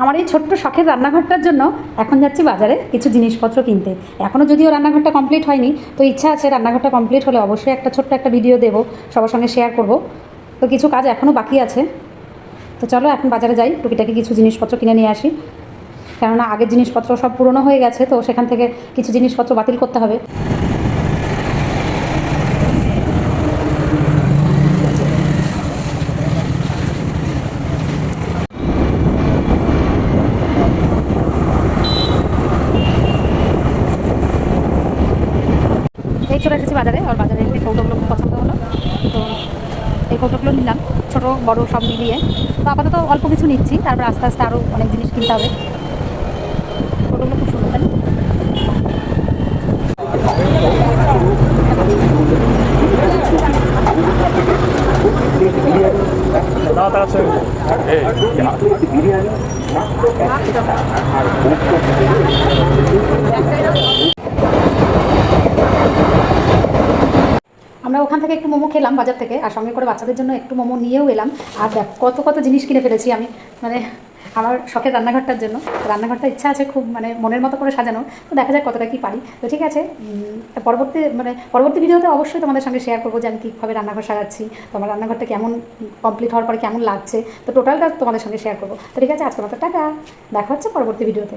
আমার এই ছোট্ট শখের রান্নাঘরটার জন্য এখন যাচ্ছি বাজারে কিছু জিনিসপত্র কিনতে। এখনও যদিও রান্নাঘরটা কমপ্লিট হয়নি, তো ইচ্ছা আছে রান্নাঘরটা কমপ্লিট হলে অবশ্যই একটা ছোট্ট একটা ভিডিও দেবো, সবার সঙ্গে শেয়ার করব। তো কিছু কাজ এখনও বাকি আছে। তো চলো এখন বাজারে যাই, টুকিটাকি কিছু জিনিসপত্র কিনে নিয়ে আসি। কেননা আগের জিনিসপত্র সব পুরনো হয়ে গেছে, তো সেখান থেকে কিছু জিনিসপত্র বাতিল করতে হবে। চলে এসেছি বাজারে, আর বাজারে এসে কৌটোগুলো খুব পছন্দ হলো। তো এই কৌটোগুলো নিলাম, ছোটো, বড়, সব মিলিয়ে। তো আপাতত অল্প কিছু নিচ্ছি, তারপর আস্তে আস্তে আরও অনেক জিনিস কিনতে হবে। কৌটোগুলো খুব সুন্দর, তাই বিরিয়ানি মাত্র আর ওখান থেকে একটু মোমো খেলাম বাজার থেকে, আর সঙ্গে করে বাচ্চাদের জন্য একটু মোমো নিয়েও এলাম। আর দেখ, কত কত জিনিস কিনে ফেলেছি আমি মানে আমার শখের রান্নাঘরটার জন্য। রান্নাঘরটা ইচ্ছা আছে খুব মানে মনের মতো করে সাজানো, তো দেখা যাক কতটা কি পারি। তো ঠিক আছে পরবর্তী মানে পরবর্তী ভিডিওতে অবশ্যই তোমাদের সঙ্গে শেয়ার করব যে আমি কীভাবে রান্নাঘর সাজাচ্ছি তো আমার রান্নাঘরটা কেমন কমপ্লিট হওয়ার পরে কেমন লাগছে। তো টোটালটা তোমাদের সঙ্গে শেয়ার করব। তো ঠিক আছে আজকে মতো টাকা দেখা হচ্ছে পরবর্তী ভিডিওতে।